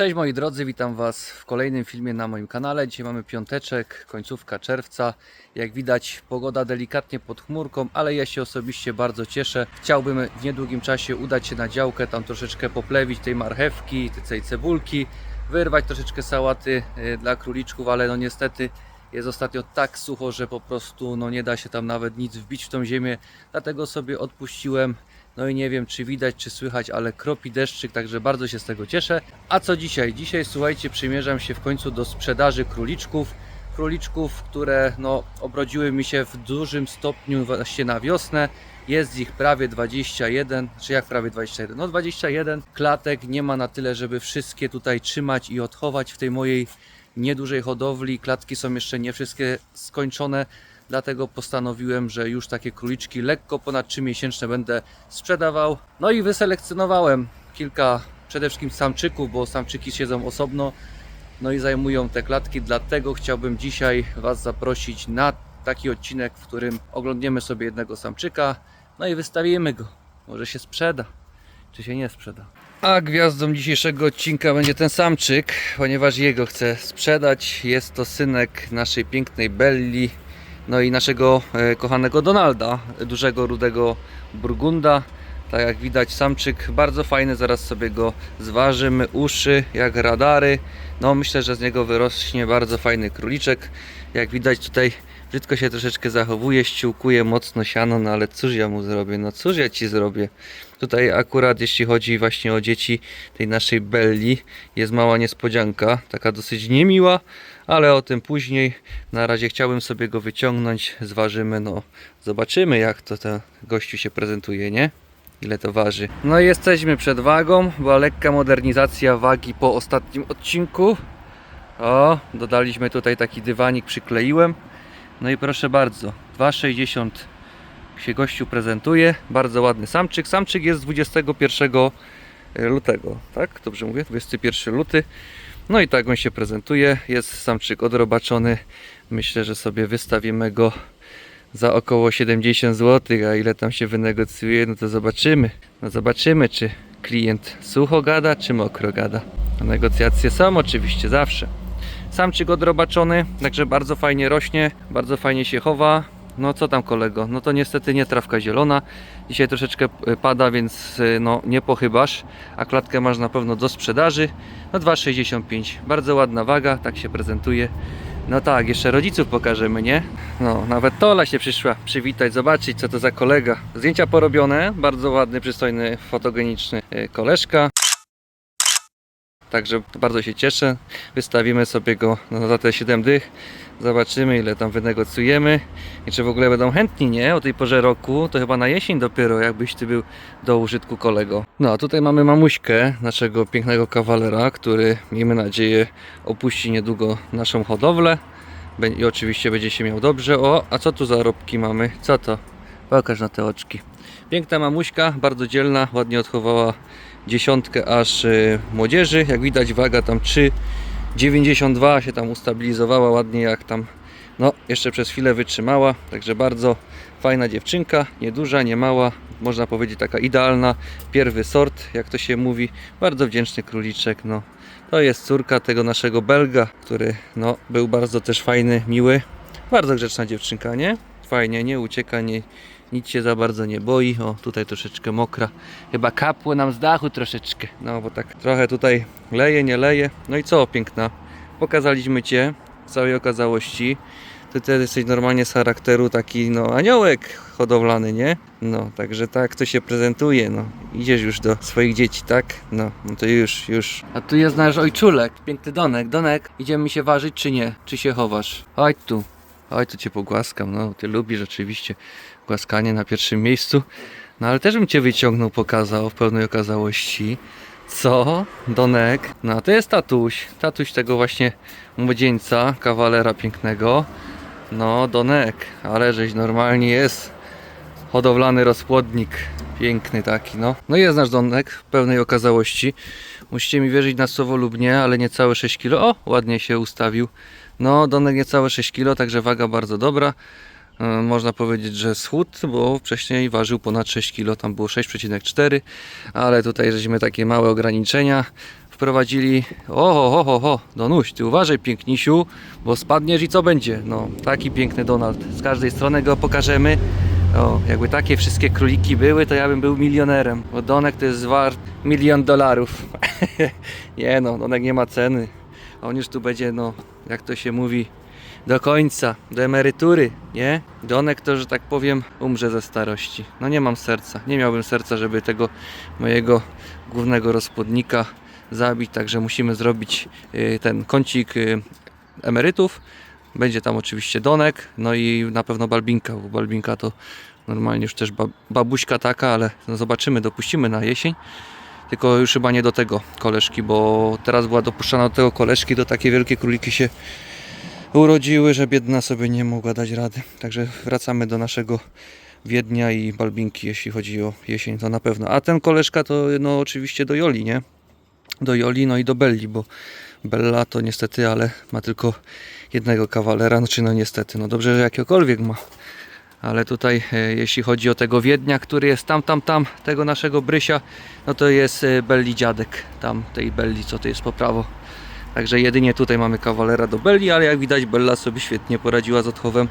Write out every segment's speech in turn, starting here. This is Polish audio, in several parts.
Cześć moi drodzy, witam Was w kolejnym filmie na moim kanale. Dzisiaj mamy piąteczek, końcówka czerwca. Jak widać pogoda delikatnie pod chmurką, ale ja się osobiście bardzo cieszę. Chciałbym w niedługim czasie udać się na działkę, tam troszeczkę poplewić tej marchewki, tej cebulki, wyrwać troszeczkę sałaty y, dla króliczków, ale no niestety jest ostatnio tak sucho, że po prostu no nie da się tam nawet nic wbić w tą ziemię. Dlatego sobie odpuściłem. No i nie wiem, czy widać, czy słychać, ale kropi deszczyk, także bardzo się z tego cieszę. A co dzisiaj? Dzisiaj, słuchajcie, przymierzam się w końcu do sprzedaży króliczków. Króliczków, które no, obrodziły mi się w dużym stopniu właśnie na wiosnę. Jest ich prawie 21, czy jak prawie 21? No 21 klatek nie ma na tyle, żeby wszystkie tutaj trzymać i odchować w tej mojej niedużej hodowli. Klatki są jeszcze nie wszystkie skończone, dlatego postanowiłem, że już takie króliczki lekko ponad 3 miesięczne będę sprzedawał. No i wyselekcjonowałem kilka przede wszystkim samczyków, bo samczyki siedzą osobno, no i zajmują te klatki, dlatego chciałbym dzisiaj Was zaprosić na taki odcinek, w którym oglądniemy sobie jednego samczyka, no i wystawimy go. Może się sprzeda, czy się nie sprzeda. A gwiazdą dzisiejszego odcinka będzie ten samczyk, ponieważ jego chcę sprzedać. Jest to synek naszej pięknej Belli, no i naszego e, kochanego Donalda, dużego rudego Burgunda. Tak jak widać samczyk bardzo fajny, zaraz sobie go zważymy, uszy jak radary. No myślę, że z niego wyrośnie bardzo fajny króliczek. Jak widać tutaj brzydko się troszeczkę zachowuje, ściółkuje mocno siano, no ale cóż ja mu zrobię, no cóż ja ci zrobię. Tutaj akurat jeśli chodzi właśnie o dzieci tej naszej Belli jest mała niespodzianka, taka dosyć niemiła, ale o tym później. Na razie chciałbym sobie go wyciągnąć, zważymy, no zobaczymy jak to ten gościu się prezentuje, nie? Ile to waży. No i jesteśmy przed wagą, była lekka modernizacja wagi po ostatnim odcinku. O, dodaliśmy tutaj taki dywanik, przykleiłem. No i proszę bardzo, 2,60 się gościu prezentuje. Bardzo ładny samczyk. Samczyk jest z 21 lutego, tak? Dobrze mówię? 21 luty. No i tak on się prezentuje. Jest samczyk odrobaczony. Myślę, że sobie wystawimy go za około 70 zł, a ile tam się wynegocjuje, no to zobaczymy. No zobaczymy, czy klient sucho gada, czy mokro gada. Negocjacje są oczywiście zawsze. Samczyk odrobaczony, także bardzo fajnie rośnie, bardzo fajnie się chowa. No co tam kolego? No to niestety nie trawka zielona. Dzisiaj troszeczkę e, pada, więc e, no nie pochybasz. A klatkę masz na pewno do sprzedaży. No 2,65. Bardzo ładna waga, tak się prezentuje. No tak, jeszcze rodziców pokażemy, nie? No, nawet Tola się przyszła przywitać, zobaczyć co to za kolega. Zdjęcia porobione, bardzo ładny, przystojny, fotogeniczny e, koleżka. Także bardzo się cieszę. Wystawimy sobie go no, za te 7 dych. Zobaczymy ile tam wynegocjujemy i czy w ogóle będą chętni, nie? O tej porze roku to chyba na jesień dopiero, jakbyś ty był do użytku kolego. No a tutaj mamy mamuśkę naszego pięknego kawalera, który miejmy nadzieję opuści niedługo naszą hodowlę. I oczywiście będzie się miał dobrze. O, a co tu za robki mamy? Co to? Pokaż na te oczki. Piękna mamuśka, bardzo dzielna, ładnie odchowała dziesiątkę aż y, młodzieży. Jak widać waga tam 3,92 się tam ustabilizowała ładnie jak tam no jeszcze przez chwilę wytrzymała. Także bardzo fajna dziewczynka, nieduża, nie mała, można powiedzieć taka idealna, pierwy sort, jak to się mówi. Bardzo wdzięczny króliczek, no. To jest córka tego naszego Belga, który no, był bardzo też fajny, miły. Bardzo grzeczna dziewczynka, nie? Fajnie, nie ucieka, nie, nic się za bardzo nie boi. O, tutaj troszeczkę mokra. Chyba kapło nam z dachu troszeczkę. No, bo tak trochę tutaj leje, nie leje. No i co, piękna. Pokazaliśmy Cię w całej okazałości. Ty też jesteś normalnie z charakteru taki, no, aniołek hodowlany, nie? No, także tak to się prezentuje, no. Idziesz już do swoich dzieci, tak? No, no to już, już. A tu jest nasz ojczulek, piękny Donek. Donek, idziemy się ważyć czy nie? Czy się chowasz? Chodź tu. Oj, to cię pogłaskam, no, ty lubisz rzeczywiście głaskanie na pierwszym miejscu. No ale też bym cię wyciągnął, pokazał w pełnej okazałości. Co? Donek? No to jest tatuś. Tatuś tego właśnie młodzieńca, kawalera pięknego. No, Donek, ale żeś normalnie jest hodowlany rozpłodnik. Piękny taki, no. No jest nasz Donek w pełnej okazałości. Musicie mi wierzyć na słowo lub nie, ale niecałe 6 kg. O, ładnie się ustawił. No, Donek niecałe 6 kg, także waga bardzo dobra. E, Można powiedzieć, że schód, bo wcześniej ważył ponad 6 kg, tam było 6,4, ale tutaj żeśmy takie małe ograniczenia wprowadzili. O, ho, ho, ho, Donuś, ty uważaj pięknisiu, bo spadniesz i co będzie? No, taki piękny Donald. Z każdej strony go pokażemy. O, jakby takie wszystkie króliki były, to ja bym był milionerem. Bo Donek to jest wart milion dolarów. nie no, Donek nie ma ceny. On już tu będzie, no, jak to się mówi, do końca, do emerytury, nie? Donek to, że tak powiem, umrze ze starości. No nie mam serca, nie miałbym serca, żeby tego mojego głównego rozpłodnika zabić, także musimy zrobić y, ten kącik y, emerytów. Będzie tam oczywiście Donek, no i na pewno Balbinka, bo Balbinka to normalnie już też ba- babuśka taka, ale no zobaczymy, dopuścimy na jesień. Tylko już chyba nie do tego koleżki, bo teraz była dopuszczana do tego koleżki, to takie wielkie króliki się urodziły, że biedna sobie nie mogła dać rady. Także wracamy do naszego Wiednia i Balbinki, jeśli chodzi o jesień, to na pewno. A ten koleżka to no oczywiście do Joli, nie? Do Joli, no i do Belli, bo Bella to niestety, ale ma tylko jednego kawalera, znaczy no niestety, no dobrze, że jakiegokolwiek ma. Ale tutaj, e, jeśli chodzi o tego Wiednia, który jest tam, tam, tam, tego naszego Brysia, no to jest e, Belli dziadek, tam tej Belli, co to jest po prawo. Także jedynie tutaj mamy kawalera do Belli, ale jak widać Bella sobie świetnie poradziła z odchowem.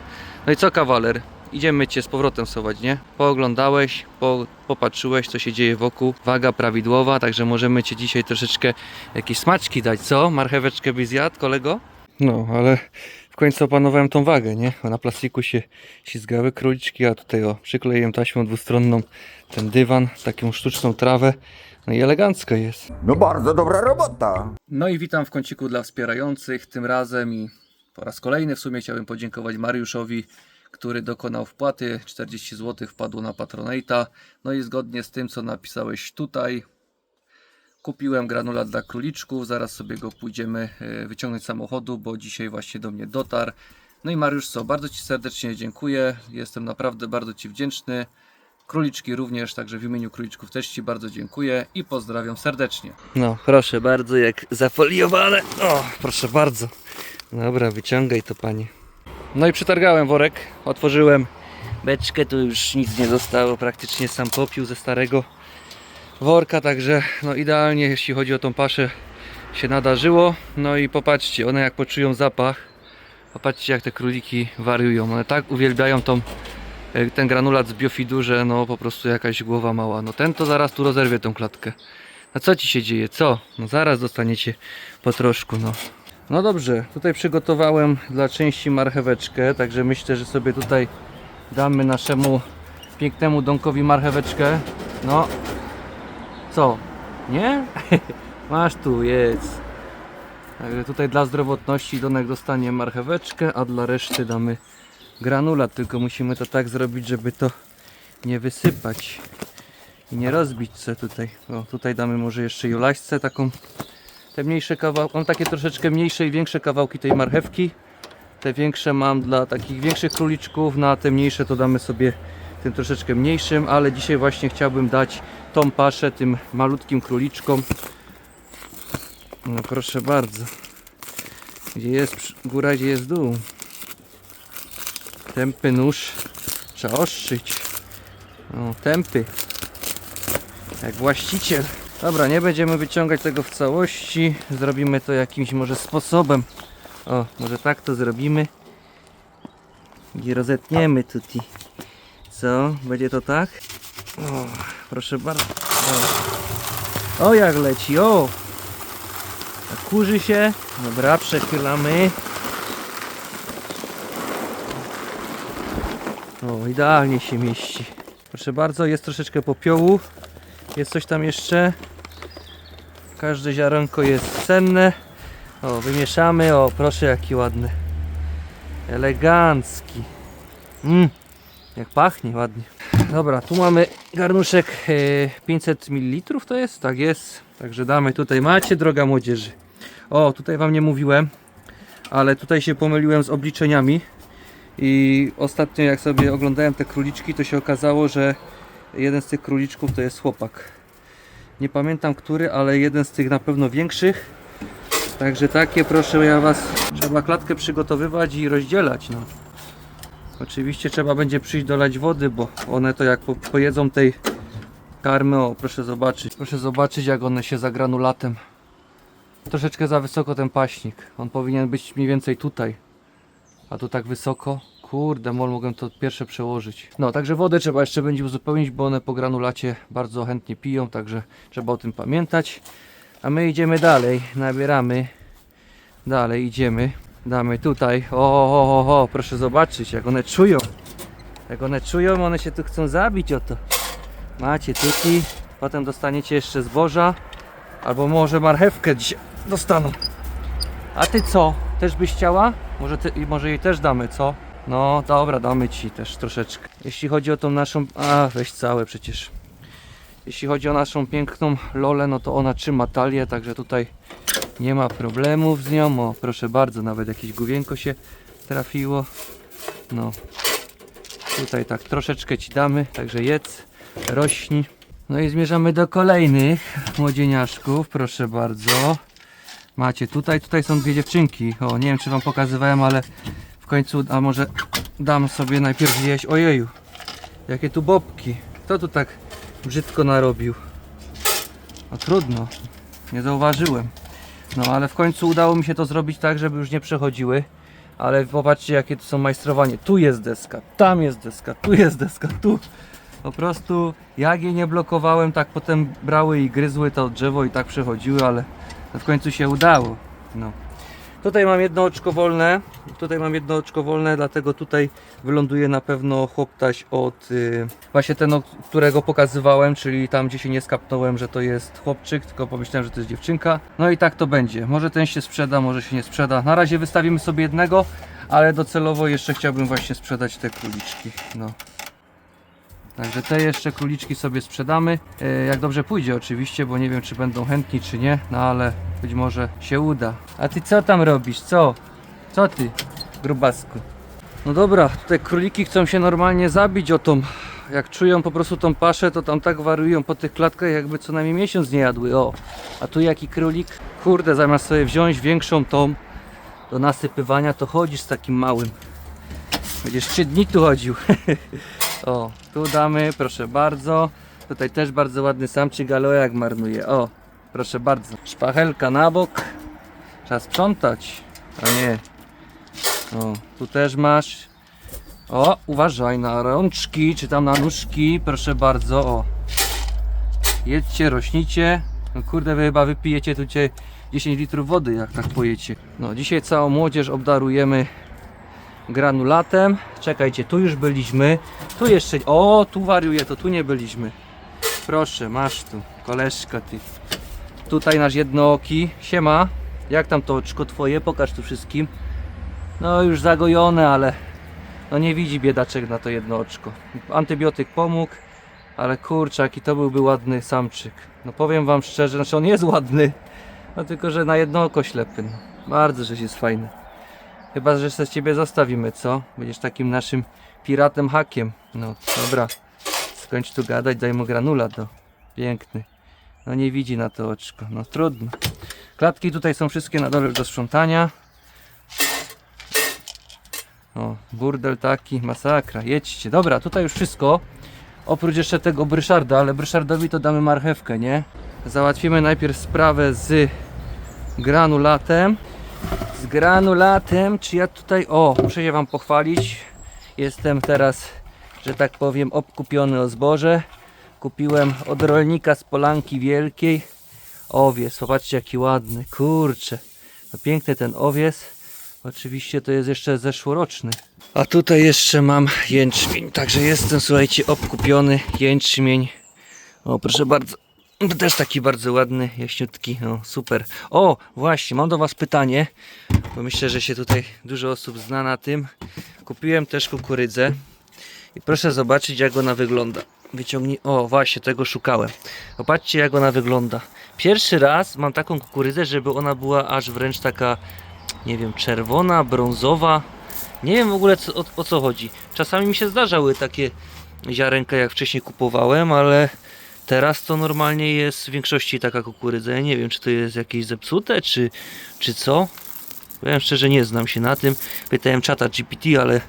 No i co kawaler? Idziemy Cię z powrotem sować, nie? Pooglądałeś, po, popatrzyłeś co się dzieje wokół, waga prawidłowa, także możemy Cię dzisiaj troszeczkę jakieś smaczki dać, co? Marcheweczkę byś zjadł, kolego? No, ale końcu opanowałem tą wagę, nie? Bo na plastiku się ślizgały króliczki, a tutaj o, przykleiłem taśmą dwustronną ten dywan, taką sztuczną trawę. No i elegancko jest. No bardzo dobra robota. No i witam w kąciku dla wspierających. Tym razem i po raz kolejny w sumie chciałbym podziękować Mariuszowi, który dokonał wpłaty. 40 zł wpadło na Patronata. No i zgodnie z tym, co napisałeś tutaj, kupiłem granulat dla króliczków. Zaraz sobie go pójdziemy e, wyciągnąć z samochodu, bo dzisiaj właśnie do mnie dotarł. No i Mariusz, co? Bardzo Ci serdecznie dziękuję. Jestem naprawdę bardzo Ci wdzięczny. Króliczki również, także w imieniu króliczków też Ci bardzo dziękuję i pozdrawiam serdecznie. No, proszę bardzo, jak zafoliowane. O, proszę bardzo. Dobra, wyciągaj to pani. No i przetargałem worek, otworzyłem beczkę, tu już nic nie zostało, praktycznie sam popiół ze starego worka, także no idealnie jeśli chodzi o tą paszę się nadarzyło. No i popatrzcie, one jak poczują zapach, popatrzcie jak te króliki wariują, one tak uwielbiają tą e, ten granulat z biofidu, że no po prostu jakaś głowa mała. No ten to zaraz tu rozerwie tą klatkę. A co ci się dzieje? Co? No zaraz dostaniecie po troszku, no. No dobrze, tutaj przygotowałem dla części marcheweczkę, także myślę, że sobie tutaj damy naszemu pięknemu donkowi marcheweczkę. No. Co? Nie? Masz tu, jedz. Także tutaj dla zdrowotności Donek dostanie marcheweczkę, a dla reszty damy granulat, tylko musimy to tak zrobić, żeby to nie wysypać i nie rozbić se tutaj. O, tutaj damy może jeszcze julaśce taką te mniejsze kawałki, mam takie troszeczkę mniejsze i większe kawałki tej marchewki. Te większe mam dla takich większych króliczków, na te mniejsze to damy sobie tym troszeczkę mniejszym, ale dzisiaj właśnie chciałbym dać tą paszę tym malutkim króliczkom. No proszę bardzo. Gdzie jest góra, gdzie jest dół. Tępy nóż trzeba ostrzyć. O, tępy. Jak właściciel. Dobra, nie będziemy wyciągać tego w całości. Zrobimy to jakimś może sposobem. O, może tak to zrobimy. I rozetniemy tutaj. Co? Będzie to tak? O, proszę bardzo. O, o jak leci, o! Kurzy się. Dobra, przechylamy. O, idealnie się mieści. Proszę bardzo, jest troszeczkę popiołu. Jest coś tam jeszcze. Każde ziarenko jest cenne. O, wymieszamy. O, proszę jaki ładny. Elegancki. Mmm, jak pachnie ładnie. Dobra, tu mamy garnuszek e, 500 ml to jest? Tak jest. Także damy tutaj. Macie, droga młodzieży. O, tutaj wam nie mówiłem, ale tutaj się pomyliłem z obliczeniami. I ostatnio jak sobie oglądałem te króliczki, to się okazało, że jeden z tych króliczków to jest chłopak. Nie pamiętam który, ale jeden z tych na pewno większych. Także takie proszę ja was. Trzeba klatkę przygotowywać i rozdzielać. No. Oczywiście trzeba będzie przyjść dolać wody, bo one to jak po, pojedzą tej karmy, o proszę zobaczyć. Proszę zobaczyć jak one się za granulatem Troszeczkę za wysoko ten paśnik. On powinien być mniej więcej tutaj. A tu tak wysoko. Kurde, mol mogłem to pierwsze przełożyć. No, także wodę trzeba jeszcze będzie uzupełnić, bo one po granulacie bardzo chętnie piją, także trzeba o tym pamiętać. A my idziemy dalej, nabieramy. Dalej idziemy. Damy tutaj. O, o, o, o, proszę zobaczyć, jak one czują. Jak one czują, one się tu chcą zabić o to. Macie tuki, potem dostaniecie jeszcze zboża, albo może marchewkę dzisiaj dostaną. A ty co? Też byś chciała? Może, ty, może jej też damy, co? No dobra, damy ci też troszeczkę. Jeśli chodzi o tą naszą. A, weź całe przecież. Jeśli chodzi o naszą piękną Lolę, no to ona trzyma talię, także tutaj nie ma problemów z nią. O, proszę bardzo, nawet jakieś główienko się trafiło. No, tutaj tak troszeczkę ci damy, także jedz, rośnij. No i zmierzamy do kolejnych młodzieniaszków, proszę bardzo. Macie tutaj, tutaj są dwie dziewczynki. O, nie wiem czy wam pokazywałem, ale w końcu, a może dam sobie najpierw jeść. Ojeju, jakie tu bobki. Kto tu tak brzydko narobił? No trudno, nie zauważyłem. No ale w końcu udało mi się to zrobić tak, żeby już nie przechodziły. Ale popatrzcie jakie to są majstrowanie. Tu jest deska, tam jest deska, tu jest deska, tu. Po prostu jak je nie blokowałem, tak potem brały i gryzły to drzewo i tak przechodziły, ale w końcu się udało. No. Tutaj mam jedno oczko wolne. Tutaj mam jedno oczko wolne, dlatego tutaj wyląduje na pewno chłoptaś od y, właśnie ten, którego pokazywałem, czyli tam gdzie się nie skapnąłem, że to jest chłopczyk, tylko pomyślałem, że to jest dziewczynka. No i tak to będzie. Może ten się sprzeda, może się nie sprzeda. Na razie wystawimy sobie jednego, ale docelowo jeszcze chciałbym właśnie sprzedać te króliczki. No. Także te jeszcze króliczki sobie sprzedamy. E, Jak dobrze pójdzie oczywiście, bo nie wiem czy będą chętni czy nie, no ale być może się uda. A ty co tam robisz? Co? Co ty, grubasku? No dobra, tutaj króliki chcą się normalnie zabić o tą. Jak czują po prostu tą paszę, to tam tak warują po tych klatkach, jakby co najmniej miesiąc nie jadły. O, a tu jaki królik? Kurde, zamiast sobie wziąć większą tą do nasypywania, to chodzisz z takim małym. Będziesz 3 dni tu chodził. O, tu damy, proszę bardzo. Tutaj też bardzo ładny samczyk, ale o jak marnuje. O, proszę bardzo. Szpachelka na bok. Trzeba sprzątać. A nie. O, tu też masz. O, uważaj na rączki, czy tam na nóżki. Proszę bardzo. O. Jedźcie, rośnijcie. No kurde, wy chyba wypijecie tu cię 10 litrów wody, jak tak pojecie. No, dzisiaj całą młodzież obdarujemy granulatem. Czekajcie, tu już byliśmy. Tu jeszcze. O, tu wariuje, to tu nie byliśmy. Proszę, masz tu, koleżka ty. Tutaj nasz jednooki. Siema. Jak tam to oczko twoje? Pokaż tu wszystkim. No już zagojone, ale no nie widzi biedaczek na to jedno oczko. Antybiotyk pomógł, ale kurczę, jaki to byłby ładny samczyk. No powiem wam szczerze, znaczy on jest ładny, no tylko że na jedno oko ślepy. No. Bardzo, że jest fajny. Chyba, że se ciebie zostawimy, co? Będziesz takim naszym piratem hakiem. No, dobra. Skończ tu gadać, daj mu granulat, no. Piękny. No nie widzi na to oczko, no trudno. Klatki tutaj są wszystkie na dole do sprzątania. O, burdel taki, masakra, jedźcie. Dobra, tutaj już wszystko. Oprócz jeszcze tego Bryszarda, ale Bryszardowi to damy marchewkę, nie? Załatwimy najpierw sprawę z granulatem z granulatem, czy ja tutaj, o, muszę się Wam pochwalić, jestem teraz, że tak powiem, obkupiony o zboże, kupiłem od rolnika z Polanki Wielkiej, owies, zobaczcie jaki ładny, kurczę, no piękny ten owies, oczywiście to jest jeszcze zeszłoroczny, a tutaj jeszcze mam jęczmień, także jestem, słuchajcie, obkupiony jęczmień, o proszę bardzo, też taki bardzo ładny, jaśniutki, no super. O, właśnie, mam do Was pytanie, bo myślę, że się tutaj dużo osób zna na tym. Kupiłem też kukurydzę i proszę zobaczyć, jak ona wygląda. Wyciągnij, o właśnie, tego szukałem. Popatrzcie, jak ona wygląda. Pierwszy raz mam taką kukurydzę, żeby ona była aż wręcz taka, nie wiem, czerwona, brązowa. Nie wiem w ogóle co, o, o co chodzi. Czasami mi się zdarzały takie ziarenka, jak wcześniej kupowałem, ale Teraz to normalnie jest w większości taka kukurydza. Ja nie wiem, czy to jest jakieś zepsute, czy, czy co. Powiem szczerze, nie znam się na tym. Pytałem czata GPT, ale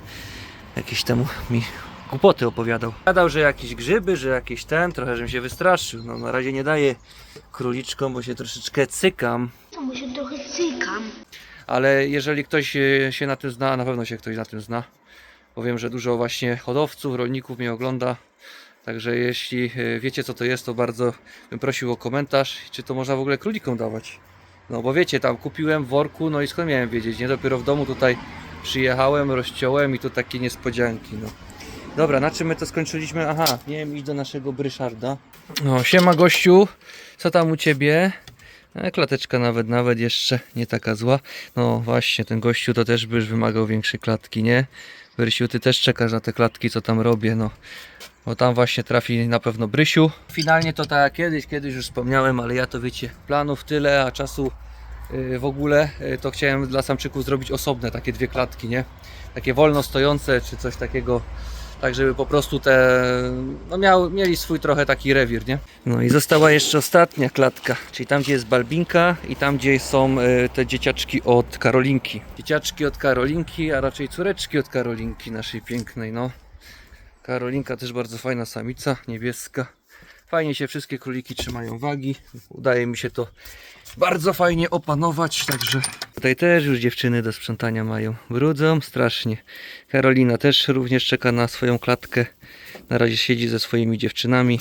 jakieś temu mi głupoty opowiadał. Gadał, że jakieś grzyby, że jakieś ten, trochę żebym się wystraszył. No na razie nie daję króliczkom, bo się troszeczkę cykam. Czemu się trochę cykam? ale jeżeli ktoś e, się na tym zna, na pewno się ktoś na tym zna, bo wiem, że dużo właśnie hodowców, rolników mnie ogląda. Także jeśli e, wiecie co to jest, to bardzo bym prosił o komentarz, czy to można w ogóle królikom dawać. No bo wiecie, tam kupiłem worku, no i skąd miałem wiedzieć, nie? Dopiero w domu tutaj przyjechałem, rozciąłem i tu takie niespodzianki, no. Dobra, na czym my to skończyliśmy? Aha, miałem iść do naszego Bryszarda. No, siema gościu, co tam u Ciebie? E, Klateczka nawet, nawet jeszcze nie taka zła. No właśnie, ten gościu to też by już wymagał większej klatki, nie? Brysiu, ty też czekasz na te klatki, co tam robię, no. Bo tam właśnie trafi na pewno Brysiu. Finalnie to tak kiedyś, kiedyś już wspomniałem, ale ja to wiecie, planów tyle, a czasu yy, w ogóle, yy, to chciałem dla samczyków zrobić osobne takie dwie klatki, nie? Takie wolno stojące, czy coś takiego tak żeby po prostu te, no miał, mieli swój trochę taki rewir, nie? No i została jeszcze ostatnia klatka, czyli tam gdzie jest Balbinka i tam gdzie są e, te dzieciaczki od Karolinki. Dzieciaczki od Karolinki, a raczej córeczki od Karolinki naszej pięknej, no. Karolinka też bardzo fajna samica, niebieska. Fajnie się wszystkie króliki trzymają wagi. Udaje mi się to bardzo fajnie opanować, także tutaj też już dziewczyny do sprzątania mają. Brudzą strasznie. Karolina też również czeka na swoją klatkę. Na razie siedzi ze swoimi dziewczynami.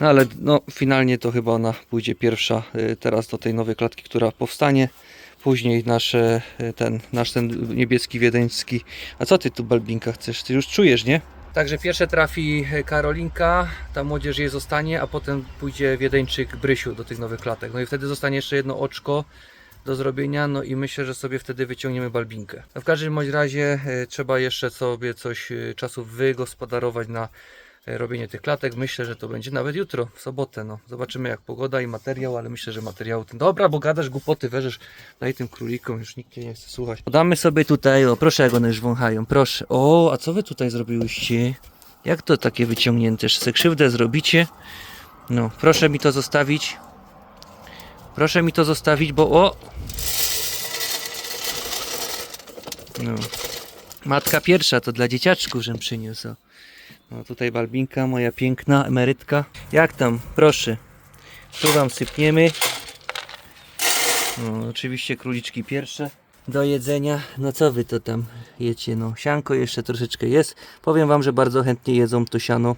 No ale no, finalnie to chyba ona pójdzie pierwsza y, teraz do tej nowej klatki, która powstanie. Później nasze, y, ten, nasz ten niebieski wiedeński. A co ty tu Balbinka chcesz? Ty już czujesz, nie? Także pierwsze trafi y, Karolinka, ta młodzież jej zostanie, a potem pójdzie Wiedeńczyk Brysiu do tych nowych klatek. No i wtedy zostanie jeszcze jedno oczko do zrobienia, no i myślę, że sobie wtedy wyciągniemy balbinkę. No w każdym bądź razie e, trzeba jeszcze sobie coś e, czasu wygospodarować na e, robienie tych klatek. Myślę, że to będzie nawet jutro, w sobotę. No. Zobaczymy jak pogoda i materiał, ale myślę, że materiał ten. Dobra, bo gadasz głupoty, werzesz, daj tym królikom, już nikt nie chce słuchać. Damy sobie tutaj, o proszę jak one już wąchają, proszę. O, a co wy tutaj zrobiłyście? Jak to takie wyciągnięte? Se krzywdę zrobicie? No, proszę mi to zostawić. Proszę mi to zostawić, bo o, No. Matka pierwsza to dla dzieciaczków, żem przyniósł. No tutaj Balbinka, moja piękna emerytka. Jak tam? Proszę. Tu wam sypniemy. No, oczywiście króliczki pierwsze do jedzenia. No co wy to tam jecie? No sianko jeszcze troszeczkę jest. Powiem wam, że bardzo chętnie jedzą to siano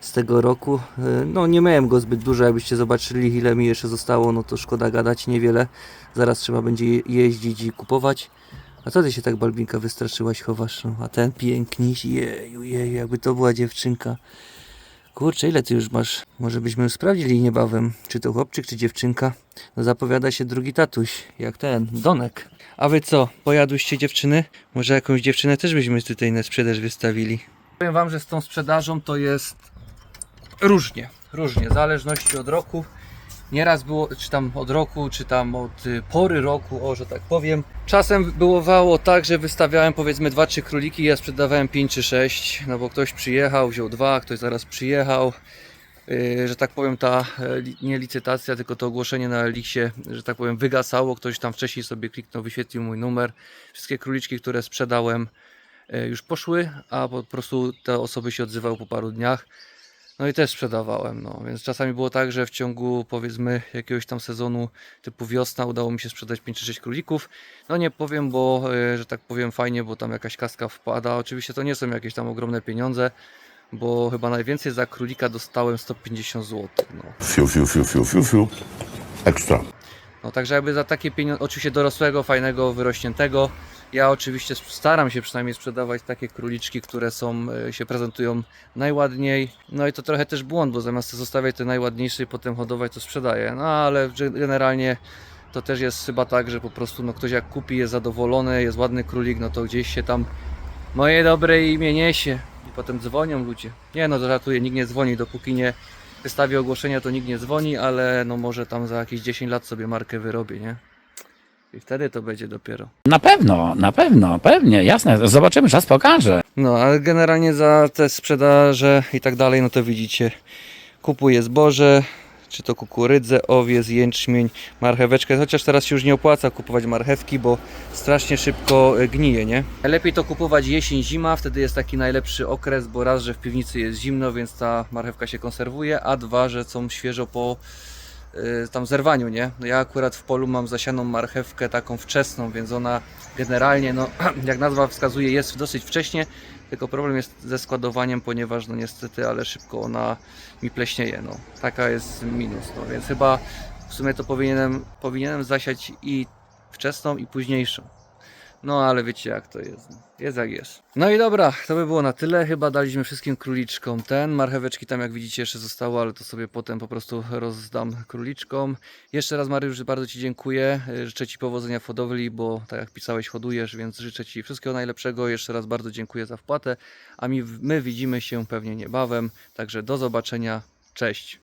z tego roku. E, No nie miałem go zbyt dużo, jakbyście zobaczyli ile mi jeszcze zostało, no to szkoda gadać, niewiele. Zaraz trzeba będzie je- jeździć i kupować. A co ty się tak Balbinka wystraszyłaś, chowasz? No, a ten piękniś, jeju, jeju, jakby to była dziewczynka. Kurczę, ile ty już masz? Może byśmy sprawdzili niebawem, czy to chłopczyk, czy dziewczynka. No zapowiada się drugi tatuś, jak ten, Donek. A wy co, pojadłyście dziewczyny? Może jakąś dziewczynę też byśmy tutaj na sprzedaż wystawili? Powiem wam, że z tą sprzedażą to jest różnie, różnie, w zależności od roku. Nieraz było, czy tam od roku, czy tam od y, pory roku, o, że tak powiem. Czasem bywało tak, że wystawiałem powiedzmy 2-3 króliki, ja sprzedawałem 5 czy 6, no bo ktoś przyjechał, wziął dwa, ktoś zaraz przyjechał. Yy, że tak powiem, ta e, nie licytacja, tylko to ogłoszenie na Eliksie, że tak powiem, wygasało. Ktoś tam wcześniej sobie kliknął, wyświetlił mój numer. Wszystkie króliczki, które sprzedałem, e, już poszły, a po prostu te osoby się odzywały po paru dniach. No i też sprzedawałem, no więc czasami było tak, że w ciągu powiedzmy jakiegoś tam sezonu typu wiosna udało mi się sprzedać 5 czy 6 królików. No nie powiem, bo e, że tak powiem fajnie, bo tam jakaś kaska wpada. Oczywiście to nie są jakieś tam ogromne pieniądze, bo chyba najwięcej za królika dostałem 150 zł. No. Fiu, fiu, fiu, fiu, fiu, fiu. Ekstra. No także jakby za takie pieniądze, oczywiście dorosłego, fajnego, wyrośniętego. Ja oczywiście staram się przynajmniej sprzedawać takie króliczki, które są, e, się prezentują najładniej. No i to trochę też błąd, bo zamiast zostawiać te najładniejsze i potem hodować, to sprzedaję. No ale ge- generalnie to też jest chyba tak, że po prostu no, ktoś jak kupi, jest zadowolony, jest ładny królik, no to gdzieś się tam moje dobre imię niesie. I potem dzwonią ludzie. Nie no, żartuję, nikt nie dzwoni, dopóki nie wystawię ogłoszenia, to nikt nie dzwoni, ale no może tam za jakieś 10 lat sobie markę wyrobię, nie? I wtedy to będzie dopiero. Na pewno, na pewno, pewnie, jasne. Zobaczymy, czas pokaże. No, ale generalnie za te sprzedaże i tak dalej, no to widzicie, kupuję zboże, czy to kukurydzę, owiec, jęczmień, marcheweczkę, chociaż teraz się już nie opłaca kupować marchewki, bo strasznie szybko e, gnije, nie? Lepiej to kupować jesień, zima, wtedy jest taki najlepszy okres, bo raz, że w piwnicy jest zimno, więc ta marchewka się konserwuje, a dwa, że są świeżo po tam zerwaniu, nie? No ja akurat w polu mam zasianą marchewkę taką wczesną, więc ona generalnie, no jak nazwa wskazuje, jest dosyć wcześnie, tylko problem jest ze składowaniem, ponieważ no niestety, ale szybko ona mi pleśnieje, no. Taka jest minus, no więc chyba w sumie to powinienem, powinienem zasiać i wczesną i późniejszą. No ale wiecie jak to jest. no. Jest jak jest. No i dobra, to by było na tyle. Chyba daliśmy wszystkim króliczkom ten. Marcheweczki tam jak widzicie jeszcze zostało, ale to sobie potem po prostu rozdam króliczkom. Jeszcze raz Mariusz bardzo Ci dziękuję. Życzę Ci powodzenia w hodowli, bo tak jak pisałeś hodujesz, więc życzę Ci wszystkiego najlepszego. Jeszcze raz bardzo dziękuję za wpłatę. A mi, my widzimy się pewnie niebawem. Także do zobaczenia. Cześć.